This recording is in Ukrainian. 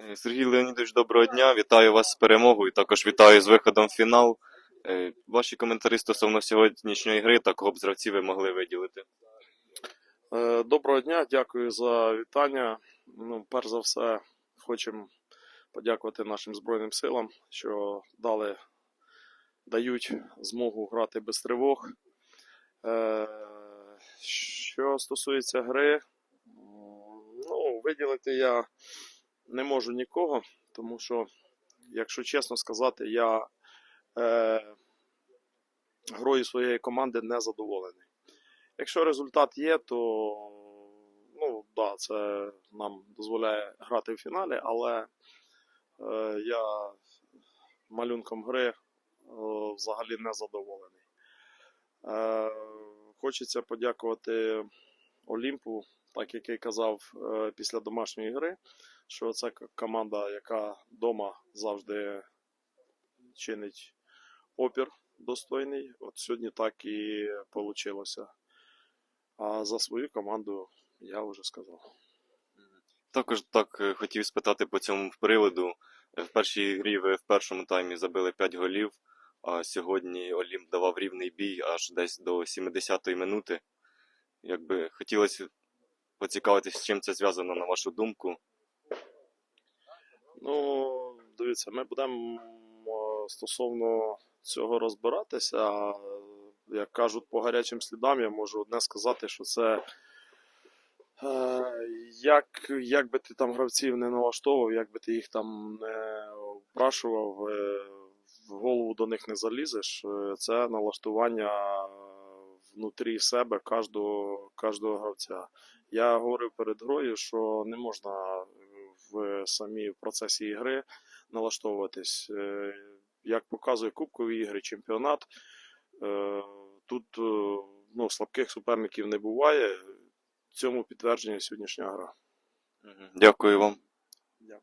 Е, Сергій Леонідович, доброго дня. Вітаю вас з перемогою. Також вітаю з виходом в фінал. Е, Ваші коментарі стосовно сьогоднішньої гри та кого б гравців ви могли виділити. Е, Доброго дня, дякую за вітання. Ну, перш за все, хочемо подякувати нашим Збройним силам, що дали, дають змогу грати без тривог. Що стосується гри, ну, виділити я не можу нікого, тому що, якщо чесно сказати, я е, грою своєї команди не задоволений. Якщо результат є, то ну, да, це нам дозволяє грати в фіналі, але е, я малюнком гри е, взагалі не задоволений. Е, хочеться подякувати Олімпу, так як я казав е, після домашньої гри, що це команда, яка вдома завжди чинить опір достойний. От сьогодні так і вийшло. А за свою команду я вже сказав. Також так е, хотів спитати по цьому приводу. Е, В першій грі ви в першому таймі забили 5 голів, а сьогодні Олімп давав рівний бій аж десь до 70-ї минути. Якби хотілося поцікавитись, з чим це зв'язано, на вашу думку. Ну, дивіться, ми будемо стосовно цього розбиратися. Як кажуть, по гарячим слідам, я можу одне сказати, що це. е, Як, як би ти там гравців не налаштовував, як би ти їх там не впрашував, е, в голову до них не залізеш. Е, Це налаштування внутрі себе кожного, кожного гравця. Я говорив перед грою, що не можна в самі в процесі ігри налаштовуватись. Е, Як показує Кубкові ігри, чемпіонат, е, тут е, ну, слабких суперників не буває. Цьому підтвердження сьогоднішня гра. Дякую вам. Дякую.